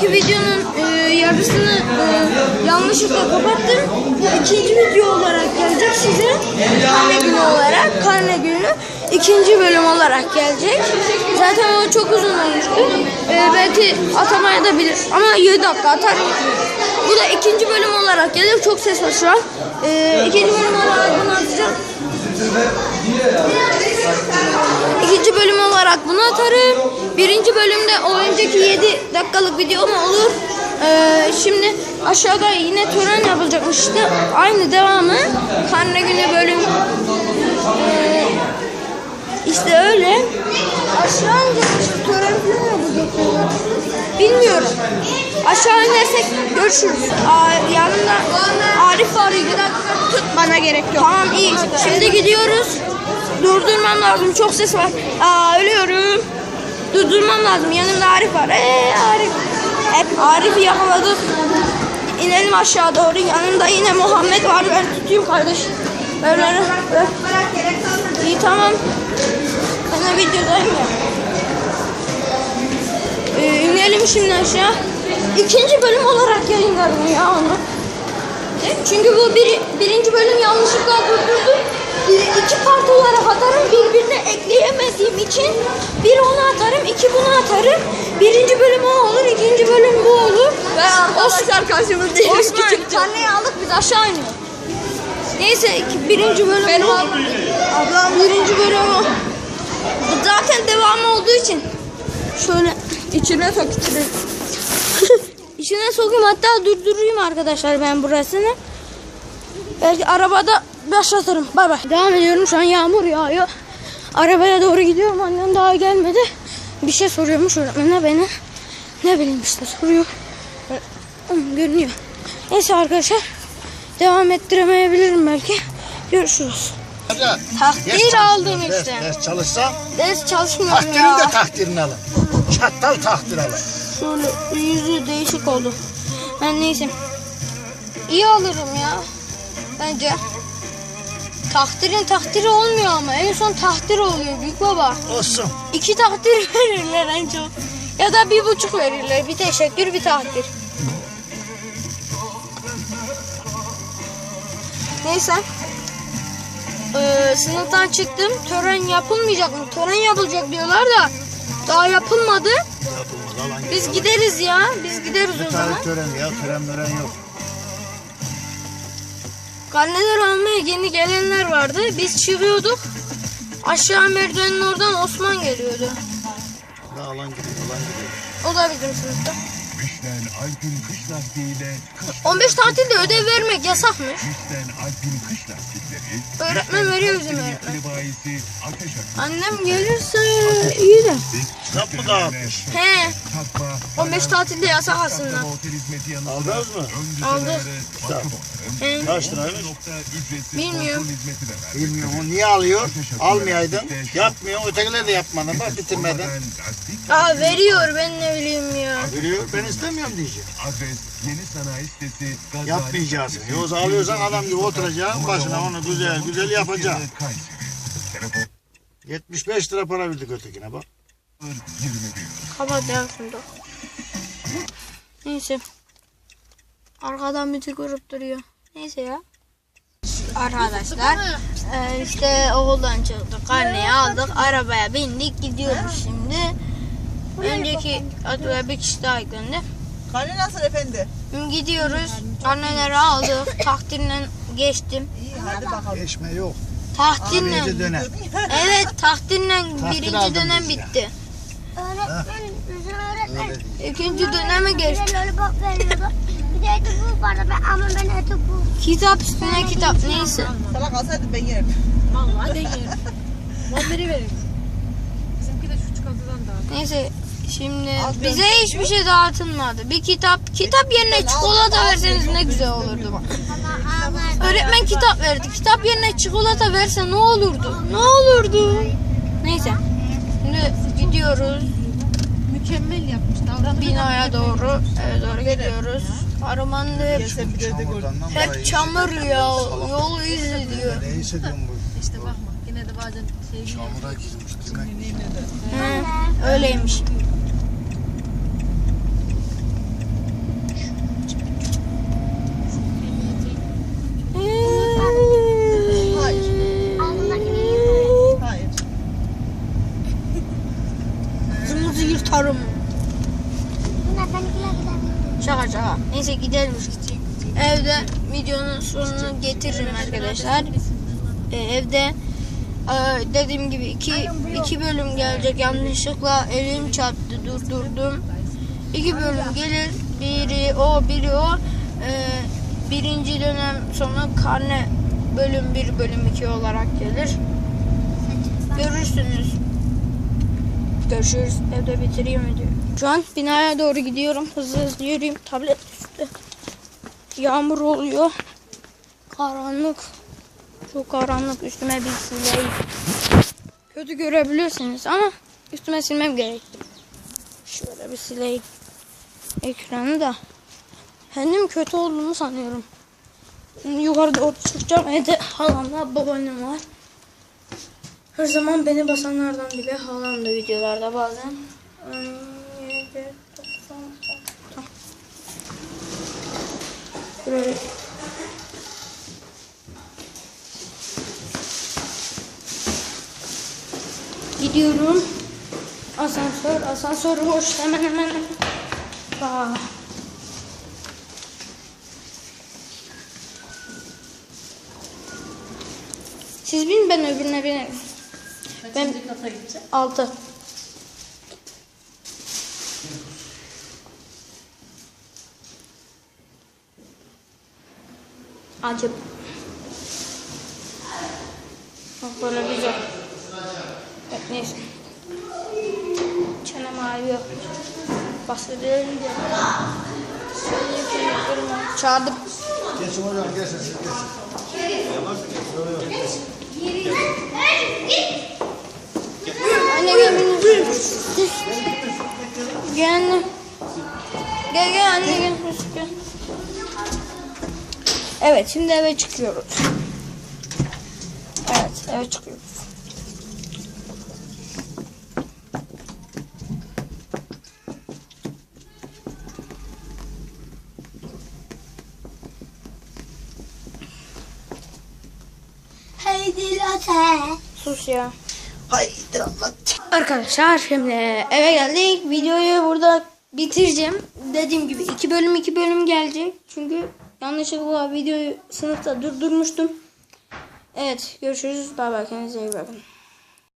önceki videonun e, yarısını e, yanlışlıkla kapattım. Bu ikinci video olarak gelecek size. Karne günü olarak. Karne günü ikinci bölüm olarak gelecek. Zaten o çok uzun olmuştu. E, belki atamaya da bilir. Ama 7 dakika atar. Bu da ikinci bölüm olarak gelir. Çok ses var şu an. E, ikinci bölüm olarak bunu atacağım. İkinci bölüm olarak bunu atarım. Birinci bölümde o önceki 7 dakikalık video mu olur? Ee, şimdi aşağıda yine tören yapılacakmış işte. Aynı devamı. Karne günü bölüm. Ee, işte öyle. Aşağı inecek tören falan yapacaklar. Aşağı inersek görüşürüz. Aa, yanında Arif var. Tut. Bana gerek yok. Tamam iyi. Şimdi gidiyoruz. Durdurmam lazım. Çok ses var. Aa ölüyorum. Durdurmam lazım. Yanımda Arif var. Eee Arif. Evet Arif'i yakaladık. İnelim aşağı doğru. Yanında yine Muhammed var. Ben tutayım kardeş. Böyle. böyle. İyi tamam. Ben de videodayım ya. Ee, inelim şimdi aşağı. İkinci bölüm olarak yayınlarım ya onu. Çünkü bu bir, birinci bölüm yanlışlıkla durdurdum. İki part olarak atarım birbirine ekleyemediğim için bir onu atarım, iki bunu atarım. Birinci bölüm o olur, ikinci bölüm bu olur. Ve arkadaşlar karşımızda Osman karneyi aldık biz aşağı iniyoruz. Neyse birinci bölüm Ben oldum. Ablam birinci bölüm o. Zaten devamı olduğu için. Şöyle İçine sok içine. İçine sokayım hatta durdurayım arkadaşlar ben burasını. Belki arabada başlatırım. Bay bay. Devam ediyorum şu an yağmur yağıyor. Arabaya doğru gidiyorum annem daha gelmedi. Bir şey soruyormuş öğretmene beni. Ne bileyim işte soruyor. Görünüyor. Neyse arkadaşlar. Devam ettiremeyebilirim belki. Görüşürüz. Takdir aldım Ders, işte. ders çalışsa Ders çalışmıyorum takdirin ya. de takdirini alın. Çattal takdir alın. Şöyle yüzü değişik oldu. Ben neyse. İyi alırım ya. Bence. Takdirin takdiri olmuyor ama en son takdir oluyor büyük baba. Olsun. İki takdir verirler en çok. Ya da bir buçuk verirler. Bir teşekkür bir takdir. Neyse. Ee, sınıftan çıktım. Tören yapılmayacak mı? Tören yapılacak diyorlar da daha yapılmadı. Yapılmaz alan Biz gideriz ya. Biz gideriz o zaman. Töreni ya tören mören yok. Karneler almaya yeni gelenler vardı. Biz çıkıyorduk. Aşağı merdivenin oradan Osman geliyordu. Ya alan gidiyor alan gidiyor. O da bizim sınıfta. Michelin Alpin kış lastiğiyle kış 15 tatilde ödev vermek yasakmış. Michelin Alpin kış lastikleri Öğretmen veriyor bizim öğretmen. bayisi ateş Annem gelirse iyi de. Kitap mı dağıtmış? He. takma 15 tatilde yasak aslında. Aldınız mı? Aldık. He. Kaç liraymış? Bilmiyorum. Bilmiyorum o niye alıyor? Almayaydın. Yapmıyor. Ötekiler de yapmadı. Bak bitirmeden. Aa veriyor ben ne bileyim ya. Biliyor. Ben istemiyorum diyecek. adres yeni sanayi sitesi Gazi Yapmayacaksın. Yoksa alıyorsan adam gibi oturacaksın. Başına onu güzel güzel. Telefon 75 lira para verdik ötekine bak. 21. Kapat ya da. Neyse. Arkadan müzik vurup duruyor. Neyse ya. Arkadaşlar e, işte okuldan çıktık. Karneyi aldık. Arabaya bindik. Gidiyoruz şimdi. Önceki adıya bir kişi daha eklendi. Karne nasıl efendi? Gidiyoruz. Karneleri aldık. Takdirle geçtim. İyi hadi bakalım. Geçme yok. Takdirle. Abici dönem. Evet takdirle birinci aldım dönem biz ya. bitti. Bizim öğretmen. İkinci döneme geçtik. bize lollipop veriyordu. Bir de eti bu vardı ben, ama ben eti bu. Kitap üstüne kitap neyse. Sana kalsaydı ben yerim. Vallahi de yerim. Muhammed'i verin. Bizimki de şu çikolatadan da. Neyse şimdi Az bize hiçbir şey dağıtılmadı. Bir kitap kitap yerine çikolata verseniz ne güzel olurdu. bak. Öğretmen kitap verdi. Kitap yerine çikolata verse ne olurdu? Ne olurdu? Neyse. Şimdi gidiyoruz Mükemmel yapmış. Davranış binaya doğru. Eve doğru gidiyoruz. Arabanın da hep, hep çamur ya. Yolu izliyor. Ne hissediyorsun bu? işte bakma. Yine de bazen şey gibi. Çamura girmiş demek öyleymiş. yırtarım. Şaka şaka. Neyse gidelim. Evde videonun sonunu getiririm arkadaşlar. Ee, evde e, dediğim gibi iki, iki bölüm gelecek. Yanlışlıkla elim çarptı durdurdum. İki bölüm gelir. Biri o biri o. Ee, birinci dönem sonra karne bölüm 1 bölüm 2 olarak gelir. Görürsünüz. Görüşürüz. Evde bitireyim videoyu. Şu an binaya doğru gidiyorum. Hızlı hızlı yürüyeyim. Tablet üstte. Yağmur oluyor. Karanlık. Çok karanlık. Üstüme bir sileyim. Kötü görebilirsiniz ama üstüme silmem gerekti. Şöyle bir sileyim. Ekranı da. Kendim kötü olduğumu sanıyorum. Şimdi yukarıda oturacağım. Evde halamla babaannem var. Her zaman beni basanlardan bile halam da videolarda bazen. Böyle. Gidiyorum. Asansör, asansör hoş. Hemen hemen. Aa. Siz bin ben öbürüne binerim. Ben kata gideceğim. altı. Acı. Bak böyle güzel. Neyse. Çenem ağrıyor. Bahsedelim ağrıyor. Çağırdım. Geçin hocam geçin siz geçin. Anne gel beni. Gel anne. Gel gel anne gel. gel. Evet şimdi eve çıkıyoruz. Evet eve çıkıyoruz. Sus ya. Haydi anlat. Arkadaşlar şimdi eve geldik. Videoyu burada bitireceğim. Dediğim gibi iki bölüm iki bölüm gelecek. Çünkü yanlışlıkla videoyu sınıfta durdurmuştum. Evet görüşürüz. Bay bay kendinize iyi bakın.